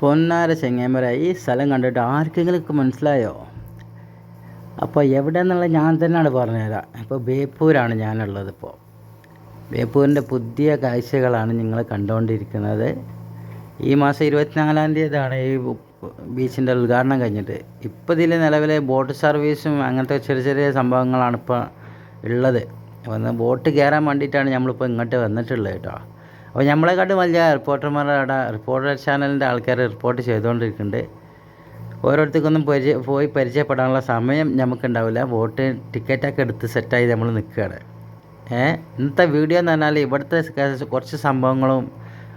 പൊന്നാര ചെങ്ങേമര സ്ഥലം കണ്ടിട്ട് ആർക്കെങ്കിലും മനസ്സിലായോ? അപ്പോൾ എവിടെ എന്നുള്ളത് ഞാൻ തന്നെയാണ് പറഞ്ഞുതരാം. ഇപ്പോൾ ബേപ്പൂരാണ് ഞാനുള്ളത് ഇപ്പോൾ ബേപ്പൂരിന്റെ പുതിയ കാഴ്ചകളാണ് നിങ്ങൾ കണ്ടുകൊണ്ടിരിക്കുന്നത് ഈ മാസം ഇരുപത്തിനാലാം തീയതിയാണ് ഈ ബീച്ചിന്റെ ഉദ്ഘാടനം കഴിഞ്ഞിട്ട്. ഇപ്പോൾ ഇതിൽ നിലവിലെ ബോട്ട് സർവീസും അങ്ങനത്തെ ചെറിയ ചെറിയ സംഭവങ്ങളാണ് ഇപ്പോൾ ഉള്ളത്. വന്ന് ബോട്ട് കയറാൻ വേണ്ടിയിട്ടാണ് നമ്മളിപ്പോൾ ഇങ്ങോട്ട് വന്നിട്ടുള്ളത് കേട്ടോ. അപ്പോൾ നമ്മളെക്കാട്ടും വലിയ റിപ്പോർട്ടർമാരുടെ അവിടെ റിപ്പോർട്ടർ ചാനലിന്റെ ആൾക്കാർ റിപ്പോർട്ട് ചെയ്തുകൊണ്ടിരിക്കുന്നുണ്ട് ഓരോരുത്തർക്കൊന്നും പരിചയ പോയി പരിചയപ്പെടാനുള്ള സമയം നമുക്കുണ്ടാവില്ല വോട്ട് ടിക്കറ്റൊക്കെ എടുത്ത് സെറ്റായി നമ്മൾ നിൽക്കുകയാണ് ഏ? ഇന്നത്തെ വീഡിയോ എന്ന് പറഞ്ഞാൽ ഇവിടുത്തെ കുറച്ച് സംഭവങ്ങളും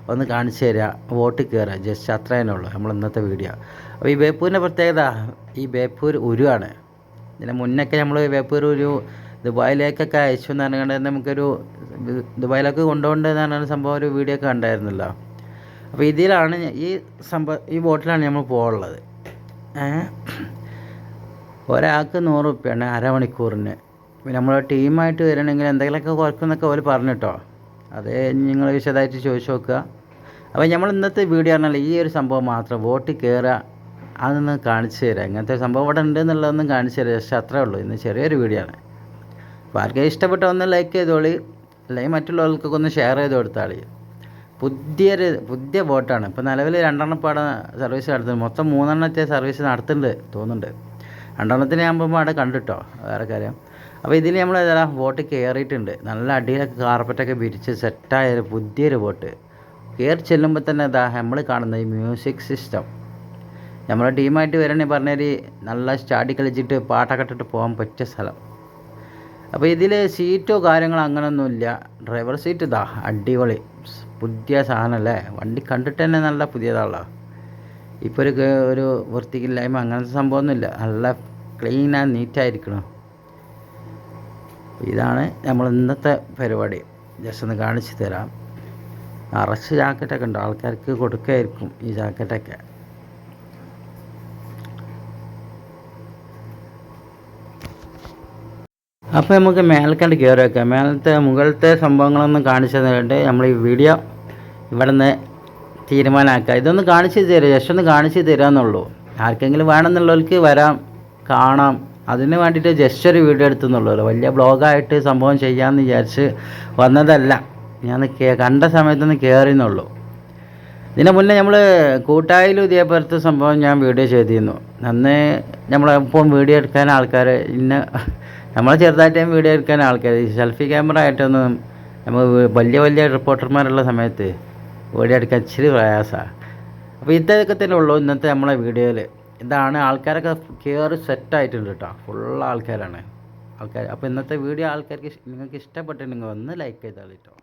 ഒന്ന് കാണിച്ചു തരിക വോട്ട് കയറുക ജസ്റ്റ് അത്രേനേ ഉള്ളൂ നമ്മൾ ഇന്നത്തെ വീഡിയോ അപ്പോൾ ഈ ബേപ്പൂരിന്റെ പ്രത്യേകത ഈ ബേപ്പൂർ ഉരുവാണ്. ഇതിന് മുന്നൊക്കെ നമ്മൾ ബേപ്പൂർ ഒരു ദുബായിലേക്കൊക്കെ അയച്ചു എന്ന് പറഞ്ഞുകൊണ്ട് നമുക്കൊരു ദുബായിലേക്ക് കൊണ്ടുപോകേണ്ടത് എന്ന് പറഞ്ഞ സംഭവം ഒരു വീഡിയോ ഒക്കെ ഉണ്ടായിരുന്നല്ലോ അപ്പോൾ ഇതിലാണ് ഈ സംഭവം ഈ ബോട്ടിലാണ് നമ്മൾ പോകുള്ളത് ഒരാൾക്ക് നൂറ് റുപ്യാണ് അരമണിക്കൂറിന്. നമ്മൾ ടീമായിട്ട് വരണമെങ്കിൽ എന്തെങ്കിലുമൊക്കെ കുറക്കുന്നൊക്കെ അവർ പറഞ്ഞിട്ടോ അത് നിങ്ങൾ വിശദമായിട്ട് ചോദിച്ചു നോക്കുക. അപ്പോൾ നമ്മൾ ഇന്നത്തെ വീഡിയോ പറഞ്ഞാൽ ഈ ഒരു സംഭവം മാത്രം വോട്ട് കയറുക അതൊന്ന് കാണിച്ചു തരാം. ഇങ്ങനത്തെ സംഭവം ഇവിടെ ഉണ്ട് എന്നുള്ളതൊന്നും കാണിച്ചു തരാം. പക്ഷേ അത്രേ ഉള്ളൂ. ഇന്ന് ചെറിയൊരു വീഡിയോ ആണ്. അപ്പോൾ ആർക്കും ഇഷ്ടപ്പെട്ട ഒന്ന് ലൈക്ക് ചെയ്തോളി. അല്ലെങ്കിൽ മറ്റുള്ളവർക്കൊക്കെ ഒന്ന് ഷെയർ ചെയ്ത് കൊടുത്താളി. പുതിയൊരു പുതിയ ബോട്ടാണ്. ഇപ്പോൾ നിലവിൽ രണ്ടെണ്ണം പാട സർവീസ് നടത്തുന്നത് മൊത്തം മൂന്നെണ്ണത്തെ സർവീസ് നടത്തുന്നുണ്ട് തോന്നുന്നുണ്ട്. രണ്ടെണ്ണത്തിന് ആകുമ്പോൾ അവിടെ കണ്ടിട്ടോ വേറെ കാര്യം. അപ്പോൾ ഇതിൽ നമ്മൾ ഏതാ ബോട്ട് കയറിയിട്ടുണ്ട്. നല്ല അടിയിലൊക്കെ കാർപ്പറ്റൊക്കെ വിരിച്ച് സെറ്റായ ഒരു പുതിയൊരു ബോട്ട്. കയറി ചെല്ലുമ്പോൾ തന്നെ ഇതാ നമ്മൾ കാണുന്ന ഈ മ്യൂസിക് സിസ്റ്റം നമ്മളെ ടീമായിട്ട് വരണേ പറഞ്ഞൊരു നല്ല സ്റ്റാഡി കളിച്ചിട്ട് പാട്ടൊക്കെ ഇട്ടിട്ട് പോകാൻ പറ്റിയ സ്ഥലം. അപ്പോൾ ഇതിൽ സീറ്റോ കാര്യങ്ങളോ അങ്ങനെയൊന്നുമില്ല ഡ്രൈവർ സീറ്റ് ഇതാ അടിപൊളി. പുതിയ സാധനമല്ലേ വണ്ടി കണ്ടിട്ട് തന്നെ നല്ല പുതിയതാണല്ലോ. ഇപ്പോൾ ഒരു ഒരു വൃത്തിക്കില്ലായ്മ അങ്ങനത്തെ സംഭവമൊന്നുമില്ല. നല്ല ക്ലീൻ ആൻഡ് നീറ്റായിരിക്കണം ഇതാണ് നമ്മൾ ഇന്നത്തെ പരിപാടി. ജസ്റ്റ് ഒന്ന് കാണിച്ചു തരാം. അറച്ച് ജാക്കറ്റൊക്കെ ഉണ്ട്. ആൾക്കാർക്ക് കൊടുക്കായിരിക്കും ഈ ജാക്കറ്റൊക്കെ. അപ്പോൾ നമുക്ക് മേൽക്കണ്ട് കയറി വെക്കാം മേലത്തെ മുകളിലത്തെ സംഭവങ്ങളൊന്നും കാണിച്ചു തന്നിട്ട് നമ്മൾ ഈ വീഡിയോ ഇവിടെ നിന്ന് തീരുമാനമാക്കുക. ഇതൊന്ന് കാണിച്ചു തരിക ജസ്റ്റ് ഒന്ന് കാണിച്ചു തരാമെന്നുള്ളൂ ആർക്കെങ്കിലും വേണമെന്നുള്ളവർക്ക് വരാം കാണാം. അതിന് വേണ്ടിയിട്ട് ജസ്റ്റ് ഒരു വീഡിയോ എടുത്തെന്നുള്ളൂ. വലിയ ബ്ലോഗായിട്ട് സംഭവം ചെയ്യാമെന്ന് വിചാരിച്ച് വന്നതല്ല. ഞാൻ കണ്ട സമയത്തൊന്ന് കയറിയെന്നുള്ളൂ ഇതിന് മുന്നേ നമ്മൾ കൂട്ടായാലും ഇതേപോലത്തെ സംഭവം ഞാൻ വീഡിയോ ചെയ്തിരുന്നു. അന്ന് നമ്മളെപ്പം വീഡിയോ എടുക്കാൻ ആൾക്കാർ ഇന്ന നമ്മളെ ചെറുതായിട്ട് വീഡിയോ എടുക്കാൻ ആൾക്കാർ സെൽഫി ക്യാമറ ആയിട്ടൊന്നും നമ്മൾ വലിയ വലിയ റിപ്പോർട്ടർമാരുള്ള സമയത്ത് വീഡിയോ എടുക്കാൻ ഇച്ചിരി പ്രയാസമാണ് അപ്പോൾ ഇതൊക്കെ തന്നെ ഉള്ളൂ ഇന്നത്തെ നമ്മളെ വീഡിയോയിൽ ഇതാണ് ആൾക്കാരൊക്കെ കയറി സെറ്റായിട്ടുണ്ട് കേട്ടോ ഫുൾ ആൾക്കാരാണ്. ആൾക്കാർ അപ്പോൾ ഇന്നത്തെ വീഡിയോ ആൾക്കാർക്ക് നിങ്ങൾക്ക് ഇഷ്ടപ്പെട്ടിട്ടുണ്ടെങ്കിൽ ഒന്ന് ലൈക്ക് ചെയ്താൽ കേട്ടോ